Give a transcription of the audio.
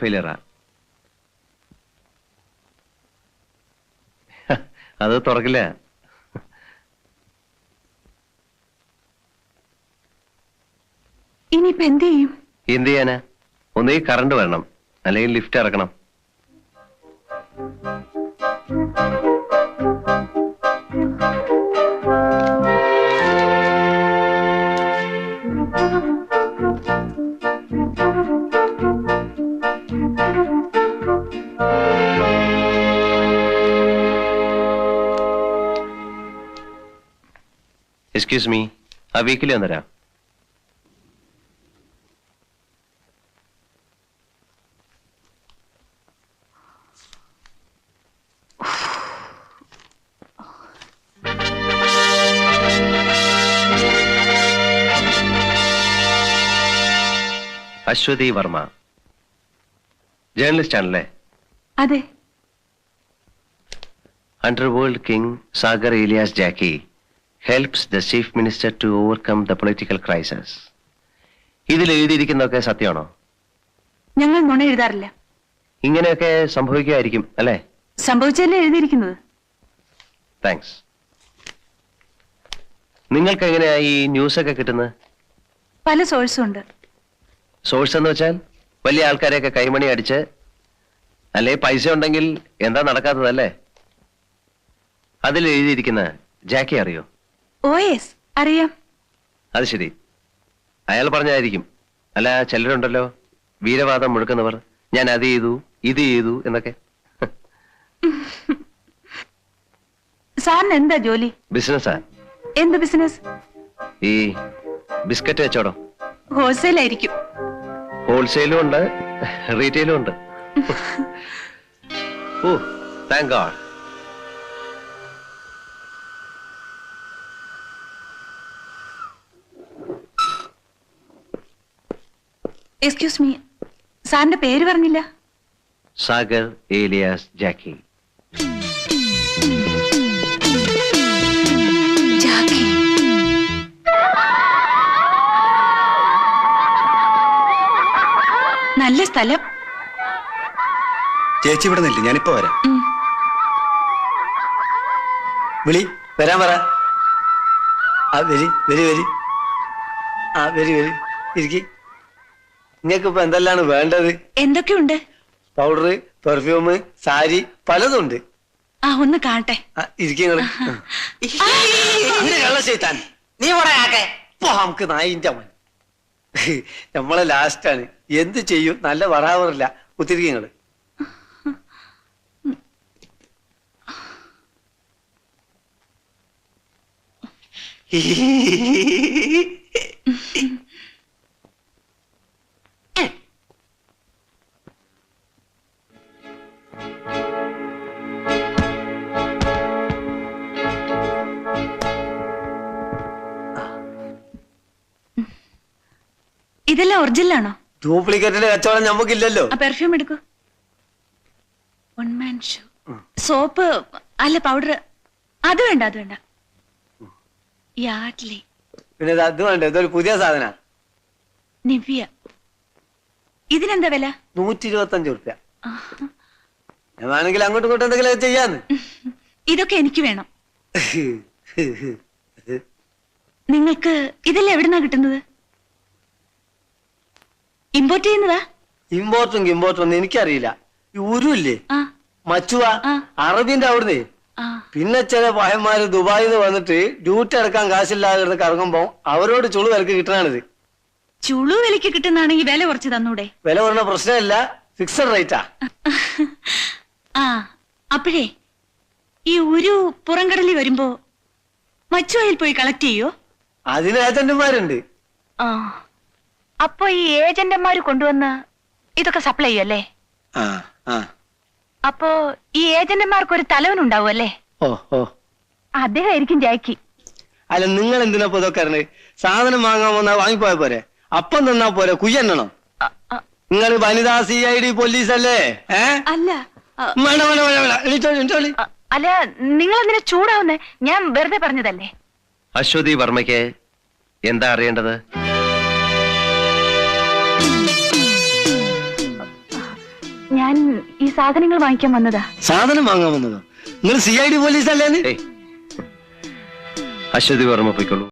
ഫെയിലിയറാ അത് തുറക്കില്ല. ഇനിയിപ്പോ എന്ത് ചെയ്യും? എന്ത് ചെയ്യാനാ? ഒന്നുകിൽ കറണ്ട് വരണം അല്ലെങ്കിൽ ലിഫ്റ്റ് ഇറക്കണം. എക്സ്ക്യൂസ് മീ ആ വീക്കിലി വന്നരാ അശ്വതി വർമ്മ. ജേർണലിസ്റ്റ് ആണല്ലേ? അതെ. Underworld king Sagar alias Jacky helps the chief minister to overcome the political crisis ഇതിൽ എഴുതിയിരിക്കുന്നതൊക്കെ സത്യമാണോ? ഞങ്ങൾ നുണ എഴുതാറില്ല. ഇങ്ങനെയൊക്കെ സംഭവിക്കുമായിരിക്കും അല്ലേ? സംഭവിച്ചല്ലേ എഴുതിയിരിക്കുന്നത്? താങ്ക്സ് നിങ്ങൾക്ക് എങ്ങനെയാ ഈ ന്യൂസ് ഒക്കെ കിട്ടുന്നത്? പല സോഴ്സും ഉണ്ട്. സോഴ്സ് എന്ന് വെച്ചാൽ വലിയ ആൾക്കാരെയൊക്കെ കൈമണി അടിച്ച് അല്ലെ പൈസ ഉണ്ടെങ്കിൽ എന്താ നടക്കാത്തതല്ലേ? അതിൽ എഴുതിയിരിക്കുന്ന ജാക്കി അറിയോ? ഓ എസ് അറിയാം. അത് ശരി. അയാൾ പറഞ്ഞായിരിക്കും. അല്ല ചിലരുണ്ടല്ലോ. വീരവാദം മുഴുക്കുന്നവർ. ഞാൻ അത് ചെയ്തു ഇത് ചെയ്തു എന്നൊക്കെ. സാറിന് എന്താ ജോലി? ബിസിനസ്സാ. എന്ത് ബിസിനസ്? ഈ ബിസ്ക്കറ്റ് വെച്ചോടോ ഹോൾസെയിൽ ആയിരിക്കും ഹോൾസെയിലും ഉണ്ട് റീറ്റെയിലും ഉണ്ട്. ഓ താങ്ക് ഗാഡ് എക്സ്ക്യൂസ് മീ സാറിന്റെ പേര് പറഞ്ഞില്ല. സാഗർ ഏലിയാസ് ജാക്കി. ജാക്കി. നല്ല സ്ഥലം. ചേച്ചി ഇവിടെ നില്ല ഞാനിപ്പോ വരാം. വിളി. വരാൻ പറ. ആ വരി വരി വരി. ആ വരി വരി. ഇരിക്കി. നിങ്ങൾക്ക് ഇപ്പൊ എന്തെല്ലാണ് വേണ്ടത്? എന്തൊക്കെയുണ്ട്? പൗഡർ പെർഫ്യൂം സാരി പലതുണ്ട്. ആ ഒന്ന് കാണട്ടെ. ആ, ഇരിക്ക് നിങ്ങൾ ഇങ്ങനെ നീ ആക്കെ ഇപ്പൊ നമുക്ക് നായിന്റെ മൻ നമ്മളെ ലാസ്റ്റാണ് എന്ത് ചെയ്യും? നല്ല വറാവറില്ല. കുത്തിരിക്കും നിങ്ങൾ ഇതെല്ലാം ഒറിജിനലാണോ ഡ്യൂപ്ലിക്കേറ്റിന്റെ കച്ചവടം നമുക്കില്ലല്ലോ. ആ പെർഫ്യൂം എടുക്കൂ. വൺ മാൻ ഷോ സോപ്പ് അല്ല പൗഡർ അത് വേണ്ട അത് വേണ്ട. യാഡ്ലി പിന്നെ ഇത് അത് വേണ്ട ഇതൊരു പുതിയ സാധന. നിവ്യ. ഇതിനെന്താ വില? നൂറ്റി ഇരുപത്തി അഞ്ച് റുപ്യ ഞാനാണെങ്കിൽ വേണമെങ്കിൽ അങ്ങോട്ടും ഇങ്ങോട്ടും എന്തെങ്കിലും ചെയ്യാന്ന്. ഇതൊക്കെ എനിക്ക് വേണം. നിങ്ങൾക്ക് ഇതെല്ലാം എവിടുന്നാ കിട്ടുന്നത്? ഇമ്പോർട്ട് ചെയ്യുന്നതാ? ഇമ്പോർട്ടും ഇമ്പോർട്ടും ഒന്നും എനിക്കറിയില്ല. ഈ ഉരുല്ലേ ആ. മച്ചുവ ആ. അറബിന്റെ അവിടുന്ന്. ആ. പിന്നെ ചില പഹന്മാര് ദുബായിൽ നിന്ന് വന്നിട്ട് ഡ്യൂട്ടി അടക്കാൻ കാശില്ലാതെ കറങ്ങുമ്പോ അവരോട് ചുളു വിലക്ക് കിട്ടണാണിത്. ചുളു വിലക്ക് കിട്ടുന്നാണെങ്കിൽ വില കുറച്ച് തന്നൂടെ? വില പറഞ്ഞ പ്രശ്നമില്ല. ഫിക്സഡ് റേറ്റാ ആ. അപ്പോഴേ ഈ ഒരു പുറംകടലിൽ വരുമ്പോ മച്ചുവയിൽ പോയി കളക്ട് ചെയ്യോ? അതിന് ഏജന്റുമാരുണ്ട് ആ. അപ്പൊ ഈ ഏജന്റന്മാര് കൊണ്ടുവന്ന് ഇതൊക്കെ സപ്ലൈ ചെയ്യല്ലേ ആ ആ. അപ്പോ ഈ ഏജന്റന്മാർക്ക് ഒരു തലവൻ ഉണ്ടാവുമല്ലേ ഓ ഓ. അദ്ദേഹമായിരിക്കും ജാക്കി. അല്ല നിങ്ങൾ എന്തിനാ ഇപ്പൊ ഇതൊക്കെ അറിഞ്ഞത് സാധനം വാങ്ങാൻ വന്നാ വാങ്ങിപ്പോയ പോരെ? അപ്പം തന്നാ പോരെ? കുയ്യണ്ണോ നിങ്ങൾ വനിതാ സി ഐ ഡി പോലീസ് അല്ലേ ഏ? അല്ല ആ, വേണ്ട വേണ്ട വേണ്ട വേണ്ട. എണീറ്റോളി എണീറ്റോളി ആ, അല്ല നിങ്ങൾ എന്തിനാ ചൂടാവുന്നേ? ഞാൻ വെറുതെ പറഞ്ഞതല്ലേ? അശ്വതി വർമ്മയ്ക്ക് എന്താ അറിയേണ്ടത്? സാധനങ്ങൾ വാങ്ങിക്കാൻ വന്നതാ. സാധനം വാങ്ങാൻ വന്നതോ. നിങ്ങൾ സി ഐ ഡി പോലീസ് അല്ലേ അശ്വതി വർമ്മ പോയിക്കോളൂ.